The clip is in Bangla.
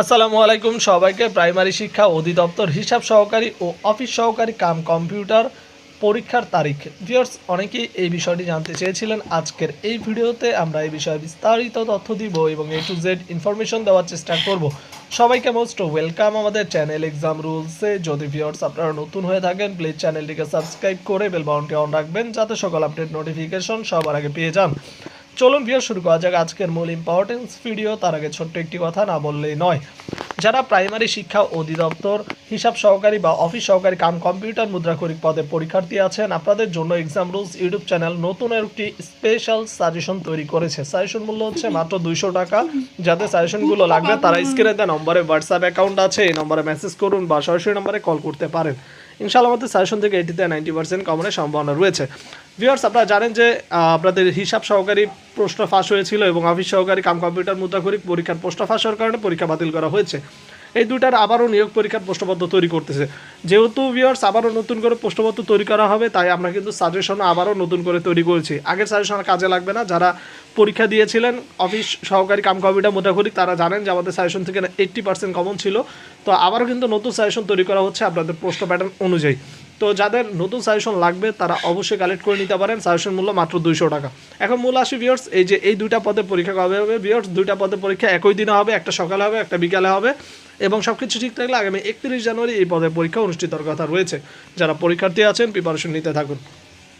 আসসালামু আলাইকুম সবাইকে। প্রাইমারি শিক্ষা অধিদপ্তর হিসাব সহকারী ও অফিস সহকারী কাম কম্পিউটার পরীক্ষার তারিখ। ভিউয়ার্স, অনেকেই এই বিষয়টি জানতে চেয়েছিলেন। আজকের এই ভিডিওতে আমরা এই বিষয়ে বিস্তারিত তথ্য দিব এবং এ টু জেড ইনফরমেশন দেওয়ার চেষ্টা করব। সবাইকে মোস্ট ওয়েলকাম আমাদের চ্যানেল এক্সাম রুলসে যদি ভিউয়ার্স আপনারা নতুন হয়ে থাকেন প্লিজ চ্যানেলটিকে সাবস্ক্রাইব করে বেল বাউনটি অন রাখবেন যাতে সকল আপডেট নোটিফিকেশন সবার আগে পেয়ে যান। চলুন ভিডিও শুরু করা যাক আজকের মূল ইম্পর্টেন্স ভিডিও তার আগে ছোট্ট একটি কথা, না বললেই নয়, যারা প্রাইমারি শিক্ষা অধিদপ্তর হিসাব সহকারী বা অফিস সহকারী কাম কম্পিউটার মুদ্রাক্ষরিক পদে পরীক্ষার্থী আছেন। আপনাদের জন্য এক্সাম রুলস ইউটিউব চ্যানেল নতুন একটি স্পেশাল সাজেশন তৈরি করেছে। সাজেশন মূল্য হচ্ছে মাত্র দুইশো টাকা। যাদের সাজেশনগুলো লাগবে, তারা স্ক্রিনে দেওয়া নম্বরে হোয়াটসঅ্যাপ অ্যাকাউন্ট আছে। এই নম্বরে মেসেজ করুন বা সরাসরি নম্বরে কল করতে পারেন। ইনশাআল্লাহ আমাদের সাজেশন থেকে এটিতে নাইনটি পার্সেন্ট কমনের সম্ভাবনা রয়েছে। ভিউয়ার্স আপনারা জানেন যে আপনাদের হিসাব সহকারী প্রশ্ন ফাঁস হয়েছিল এবং অফিস সহকারী কাম কম্পিউটার মুদ্রাক্ষরিক পরীক্ষার প্রশ্ন ফাঁস হওয়ার কারণে পরীক্ষা বাতিল করা হয়েছে। এই দুটার আবারও নিয়োগ পরীক্ষার প্রশ্নপত্র তৈরি করতেছে। যেহেতু ভিউয়ার্স আবারও নতুন করে প্রশ্নপত্র তৈরি করা হবে, তাই আমরা কিন্তু সাজেশন আবারও নতুন করে তৈরি করেছি। আগের সাজেশন কাজে লাগবে না। যারা পরীক্ষা দিয়েছিলেন অফিস সহকারী কাম কম্পিউটার মুদ্রাক্ষরিক তারা জানেন যে আমাদের সাজেশন থেকে এইট্টি পার্সেন্ট কমন ছিল। তো আবারও কিন্তু নতুন সাজেশন তৈরি করা হচ্ছে আপনাদের প্রশ্ন প্যাটার্ন অনুযায়ী। তো যাদের নতুন সাজেশন লাগবে, তারা অবশ্যই কালেক্ট করে নিতে পারেন। সাজেশন মূল্য মাত্র দুইশো টাকা। এখন মূল আসি ভিওর্স এই যে এই দুইটা পদে পরীক্ষা কবে হবে? ভিওর্স দুইটা পদে পরীক্ষা একই দিনে হবে। একটা সকালে হবে, একটা বিকালে হবে। এবং সব কিছু ঠিক থাকলে আগামী একত্রিশ জানুয়ারি এই পদে পরীক্ষা অনুষ্ঠিত কথা রয়েছে। যারা পরীক্ষার্থী আছেন প্রিপারেশন নিতে থাকুন।